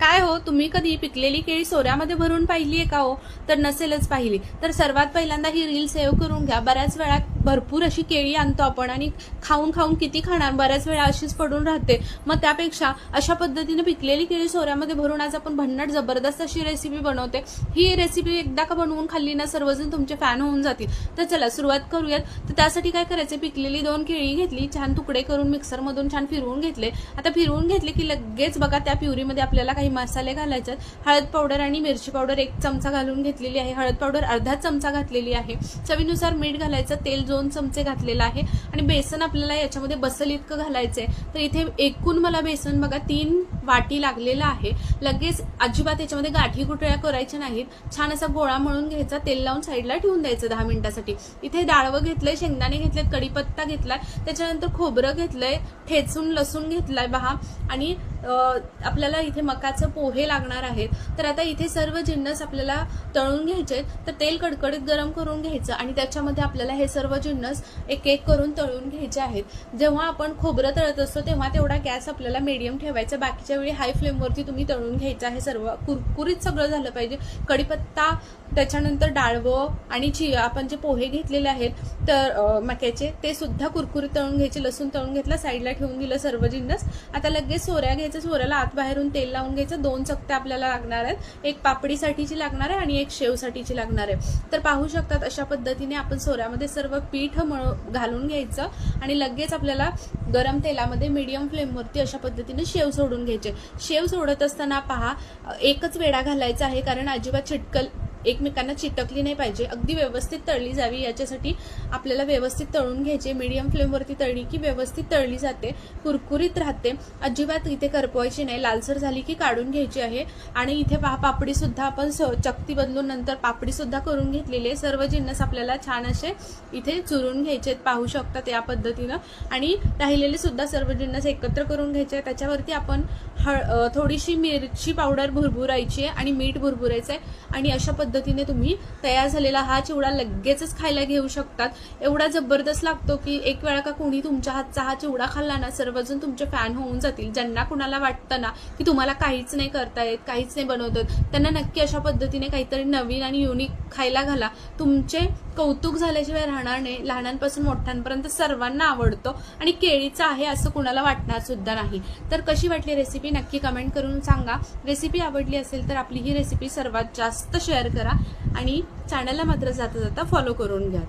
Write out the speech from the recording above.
काय हो तुम्ही कधी पिकलेली केळी सोऱ्यामध्ये भरून पाहिली आहे का हो? तर नसेलच पाहिली. तर सर्वात पहिल्यांदा ही रील सेव्ह करून घ्या. बऱ्याच वेळा भरपूर अशी केळी आणतो आपण आणि खाऊन खाऊन किती खाणार? बऱ्याच वेळा अशीच पडून राहते. मग त्यापेक्षा अशा पद्धतीने पिकलेली केळी सोऱ्यामध्ये भरून आज आपण भन्नाट जबरदस्त अशी रेसिपी बनवते. ही रेसिपी एकदा का बनवून खाल्ली ना सर्वजण तुमचे फॅन होऊन जातील. तर चला सुरुवात करूयात. तर त्यासाठी काय करायचं? पिकलेली दोन केळी घेतली छान तुकडे करून मिक्सरमधून छान फिरवून घेतले. आता फिरवून घेतले की लगेच बघा त्या प्युरीमध्ये आपल्याला काही मसाले घालायचे हळद पावडर आणि मिरची पावडर एक चमचा घालून घेतलेली आहे. हळद पावडर अर्धा चमचा घातलेली आहे. चवीनुसार मीठ घालायचं तेल जो दोन चमचे घातलेला आहे. आणि बेसन आपल्याला याच्यामध्ये बसल इतकं घालायचं आहे तर इथे एकूण मला बेसन बघा तीन वाटी लागलेलं आहे. लगेच अजिबात याच्यामध्ये गाठी गुठळ्या करायच्या नाहीत. छान असा गोळा म्हणून घ्यायचा तेल लावून साईडला ठेवून द्यायचं दहा मिनिटासाठी. इथे डाळवं घेतलंय शेंगदाणे घेतलेत कढीपत्ता घेतलाय त्याच्यानंतर खोबरं घेतलंय ठेचून लसूण घेतलाय बहा आणि आपल्याला इथे मकाचं पोहे लागणार आहेत. तर आता इथे सर्व जिन्नस आपल्याला तळून घ्यायचे आहेत. तर तेल कडकडीत गरम करून घ्यायचं आणि त्याच्यामध्ये आपल्याला हे सर्व जिन्नस एक एक करून तळून घ्यायचे आहेत. जेव्हा आपण खोबरं तळत असतो तेव्हा तेवढा गॅस आपल्याला मीडियम ठेवायचा. बाकीच्या वेळी हाय फ्लेमवरती तुम्ही तळून घ्यायचं आहे सर्व. कुरकुरीत सगळं झालं पाहिजे. कढीपत्ता त्याच्यानंतर डाळवं आणि चि आपण जे पोहे घेतलेले आहेत तर मक्याचे ते सुद्धा कुरकुरीत तळून घ्यायचे. लसूण तळून घेतलं साईडला ठेवून दिलं सर्व जिन्नस. आता लगेच सोऱ्या घ्यायचं. सोऱ्याला आत बाहेरून तेल लावून घ्यायचं. दोन चकत्या आपल्याला लागणार आहेत. एक पापडीसाठीची लागणार आहे आणि एक शेवसाठीची लागणार आहे. तर पाहू शकतात अशा पद्धतीने आपण सोऱ्यामध्ये सर्व पीठ मळ घालून घ्यायचं आणि लगेच आपल्याला गरम तेलामध्ये मीडियम फ्लेमवरती अशा पद्धतीने शेव सोडून घ्यायचे. शेव सोडत असताना पहा एकच वेडा घालायचा आहे कारण अजिबात छिटकल एकमेकांना चिटकली नाही पाहिजे. अगदी व्यवस्थित तळली जावी याच्यासाठी आपल्याला व्यवस्थित तळून घ्यायचे. मीडियम फ्लेमवरती तळली की व्यवस्थित तळली जाते. कुरकुरीत राहते. अजिबात इथे करपवायची नाही. लालसर झाली की काढून घ्यायची आहे. आणि इथे पहा पापडी सुद्धा आपण स- चकती बदलून नंतर पापडी सुद्धा करून घेतलेली आहे. सर्व जिन्नस आपल्याला छान असे इथे चुरून घ्यायचे पाहू शकतात या पद्धतीनं. आणि राहिलेले सुद्धा सर्व जिन्नस एकत्र करून घ्यायचे आहे त्याच्यावरती आपण हळ थोडीशी मिरची पावडर भुरभुरायची आहे आणि मीठ भुरभुरायचं आहे. आणि अशा पद्धतीने तुम्ही तयार झालेला हा चिवडा लगेचच खायला घेऊ शकतात. एवढा जबरदस्त लागतो की एक वेळा का कोणी तुमच्या हातचा हा चिवडा खाल्ला ना सर्वजण तुमचे फॅन होऊन जातील. ज्यांना कुणाला वाटतं ना की तुम्हाला काहीच नाही करता येत काहीच नाही बनवतात त्यांना नक्की अशा पद्धतीने काहीतरी नवीन आणि युनिक खायला घाला. तुमचे कौतुक झाल्याशिवाय राहणार नाही. लहानांपासून मोठ्यांपर्यंत सर्वांना आवडतो आणि केळीचं आहे असं कुणाला वाटणार सुद्धा नाही. तर कशी वाटली रेसिपी नक्की कमेंट करून सांगा. रेसिपी आवडली असेल तर आपली ही रेसिपी सर्वात जास्त शेअर करा आणि चॅनलला मात्र जाता जाता फॉलो करून घ्या.